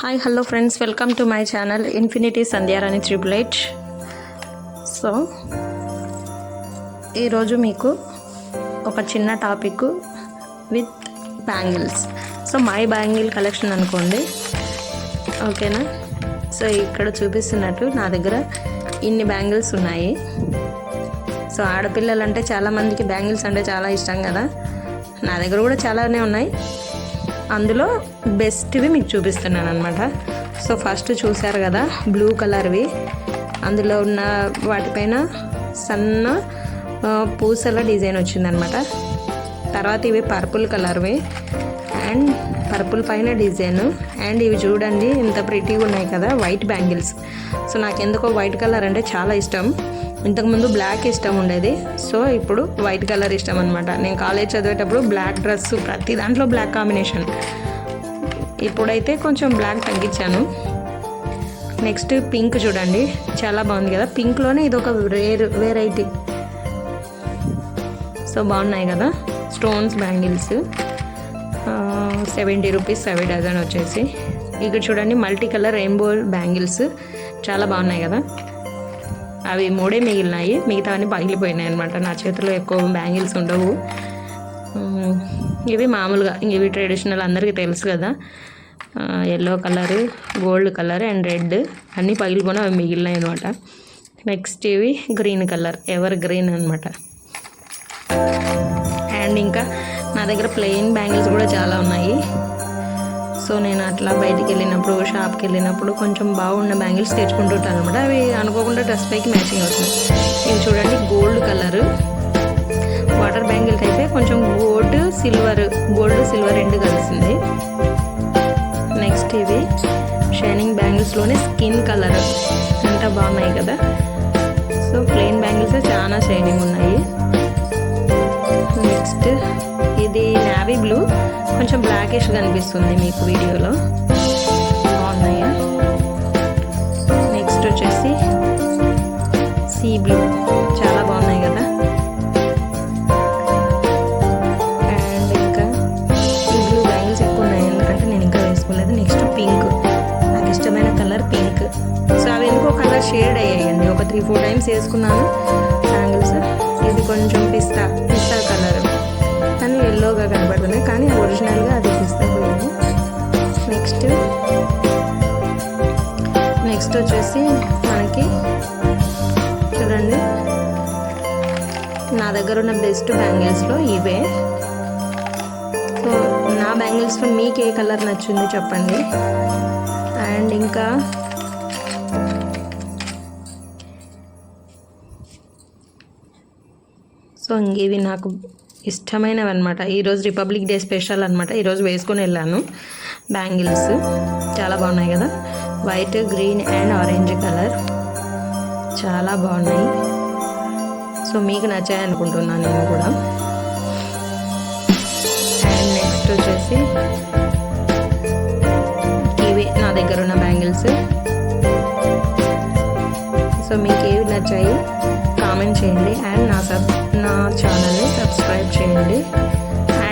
Hi hello friends welcome to my channel infinity Sandhyarani triple eight so ఈరోజు మీకు ఒక చిన్న topic with bangles so my bangle collection అనుకోండి. ఓకేనా so ఇక్కడ చూపిస్తున్నట్టు నా దగ్గర ఇన్ని బ్యాంగిల్స్ ఉన్నాయి. సో ఆడపిల్లలు అంటే చాలామందికి బ్యాంగిల్స్ అంటే చాలా ఇష్టం కదా. నా దగ్గర కూడా చాలానే ఉన్నాయి. అందులో బెస్ట్వి మీకు చూపిస్తున్నాను అనమాట సో ఫస్ట్ చూసారు కదా బ్లూ కలర్వి. అందులో ఉన్న వాటిపైన సన్న పూసల డిజైన్ వచ్చిందనమాట తర్వాత ఇవి పర్పుల్ కలర్వి. అండ్ పర్పుల్ పైన డిజైన్. అండ్ ఇవి చూడండి ఇంత ప్రిటీగా ఉన్నాయి కదా వైట్ బ్యాంగిల్స్ సో నాకు ఎందుకో వైట్ కలర్ అంటే చాలా ఇష్టం. ఇంతకుముందు బ్లాక్ ఇష్టం ఉండేది. సో ఇప్పుడు వైట్ కలర్ ఇష్టం అనమాట నేను కాలేజ్ చదివేటప్పుడు బ్లాక్ డ్రెస్ ప్రతి దాంట్లో బ్లాక్ కాంబినేషన్ ఇప్పుడైతే కొంచెం బ్లాక్ తగ్గించాను. నెక్స్ట్ పింక్ చూడండి. చాలా బాగుంది కదా. పింక్లోనే ఇది ఒక రేర్ వెరైటీ సో బాగున్నాయి కదా. Stones bangles seventy rupees seven dozen వచ్చేసి. ఇక్కడ చూడండి మల్టీ కలర్ రెయిన్బో బ్యాంగిల్స్ చాలా బాగున్నాయి కదా. అవి మూడే మిగిలినాయి. మిగతావన్నీ పగిలిపోయినాయి అనమాట నా చేతిలో ఎక్కువ బ్యాంగిల్స్ ఉండవు. ఇవి మామూలుగా ఇవి ట్రెడిషనల్ అందరికీ తెలుసు కదా. Yellow colour gold colour and red అన్నీ పగిలిపోయినా అవి మిగిలినాయి అనమాట నెక్స్ట్ ఇవి గ్రీన్ కలర్ ఎవర్ గ్రీన్ అనమాట అండ్ ఇంకా నా దగ్గర ప్లెయిన్ బ్యాంగిల్స్ కూడా చాలా ఉన్నాయి. సో నేను అట్లా బయటికి వెళ్ళినప్పుడు షాప్కి వెళ్ళినప్పుడు కొంచెం బాగున్న బ్యాంగిల్స్ తెచ్చుకుంటుంటాను అనమాట అవి అనుకోకుండా డ్రెస్ పైకి మ్యాచింగ్ అవుతుంది. ఇవి చూడండి గోల్డ్ కలర్ వాటర్ బ్యాంగిల్స్ అయితే కొంచెం గోల్డ్ సిల్వర్ గోల్డ్ సిల్వర్ రెండు కలిసింది. నెక్స్ట్ ఇవి షైనింగ్ బ్యాంగిల్స్లోనే స్కిన్ కలర్ అంత బాగున్నాయి కదా. సో ప్లెయిన్ బ్యాంగిల్స్ చాలా షైనింగ్ ఉన్నాయి. నెక్స్ట్ ఇది నావీ బ్లూ కొంచెం బ్లాకిష్ కనిపిస్తుంది మీకు వీడియోలో. బాగున్నాయా? నెక్స్ట్ వచ్చేసి సీ బ్లూ చాలా బాగున్నాయి కదా? అండ్ ఇంకా ఈ బ్లూ బ్యాంగిల్స్ ఎక్కువ ఉన్నాయి. ఎందుకంటే నేను ఇంకా వేసుకోలేదు. నెక్స్ట్ పింక్ నాకు ఇష్టమైన కలర్ పింక్ సో అవి ఎందుకో కలర్ షేడ్ అయ్యాయండి. ఒక త్రీ ఫోర్ టైమ్స్ వేసుకున్నాను. బ్యాంగిల్స్ ఇది కొంచెం పిస్తా. వచ్చేసి మనకి చూడండి. నా దగ్గర ఉన్న బెస్ట్ బ్యాంగిల్స్లో ఇవే. సో నా బ్యాంగిల్స్లో మీకు ఏ కలర్ నచ్చింది చెప్పండి. అండ్ ఇంకా సో ఇంక ఇవి నాకు ఇష్టమైనవి అనమాట ఈరోజు రిపబ్లిక్ డే స్పెషల్ అనమాట ఈరోజు వేసుకొని వెళ్ళాను. బ్యాంగిల్స్ చాలా బాగున్నాయి కదా. White green and orange colour. చాలా బాగున్నాయి. సో మీకు నచ్చాయి అనుకుంటున్నాను నేను కూడా. అండ్ నెక్స్ట్ వచ్చేసి ఇవి నా దగ్గర ఉన్న బ్యాంగిల్స్. సో మీకు ఏవి నచ్చాయి? కామెంట్ చేయండి. అండ్ నా సబ్ నా ఛానల్ని సబ్స్క్రైబ్ చేయండి.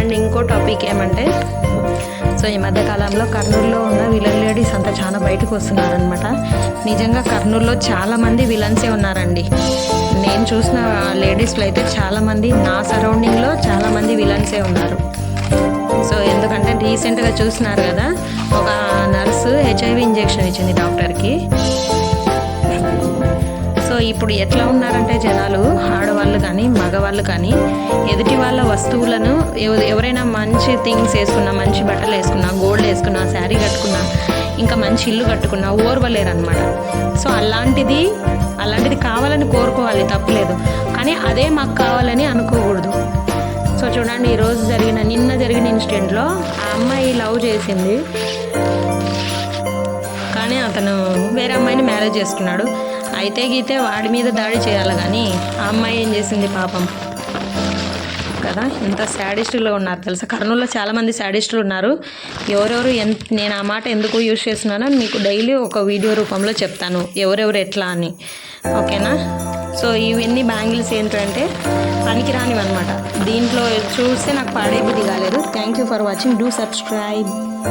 అండ్ ఇంకో టాపిక్ ఏమంటే సో ఈ మధ్య కాలంలో కర్నూలులో ఉన్న విలన్ లేడీస్ అంతా చాలా బయటకు వస్తున్నారనమాట నిజంగా కర్నూలులో చాలామంది విలన్సే ఉన్నారండి. నేను చూసిన లేడీస్లో అయితే చాలామంది నా సరౌండింగ్లో చాలామంది విలన్సే ఉన్నారు. సో ఎందుకంటే రీసెంట్గా చూసినారు కదా ఒక నర్సు హెచ్ఐవి ఇంజెక్షన్ ఇచ్చింది డాక్టర్కి. ఇప్పుడు ఎట్లా ఉన్నారంటే జనాలు ఆడవాళ్ళు కానీ మగవాళ్ళు కానీ ఎదుటి వాళ్ళ వస్తువులను ఎవరైనా మంచి థింగ్స్ వేసుకున్నా మంచి బట్టలు వేసుకున్నా గోల్డ్ వేసుకున్నా శారీ కట్టుకున్నా ఇంకా మంచి ఇల్లు కట్టుకున్నా ఓర్వలేరనమాట సో అలాంటిది అలాంటిది కావాలని కోరుకోవాలి తప్పులేదు. కానీ అదే మాకు కావాలని అనుకోకూడదు. సో చూడండి ఈరోజు జరిగిన నిన్న జరిగిన ఇన్సిడెంట్లో ఆ అమ్మాయి లవ్ చేసింది. కానీ అతను వేరే అమ్మాయిని మ్యారేజ్ చేసుకున్నాడు. అయితే గీతే వాడి మీద దాడి చేయాలి కానీ ఆ అమ్మాయి ఏం చేసింది పాపం? కదా? ఎంత శాడిస్టులు ఉన్నారు. తెలుసా? కర్నూలులో చాలామంది శాడిస్టులు ఉన్నారు. ఎవరెవరు ఎంత నేను ఆ మాట ఎందుకు యూజ్ చేస్తున్నానో మీకు డైలీ ఒక వీడియో రూపంలో చెప్తాను. ఎవరెవరు ఎట్లా అని. ఓకేనా? సో ఇవన్నీ బ్యాంగిల్స్ ఏంటంటే పనికిరానివి అనమాట దీంట్లో చూస్తే నాకు పాడే దిగాలేదు కాలేదు. Thank you for watching do subscribe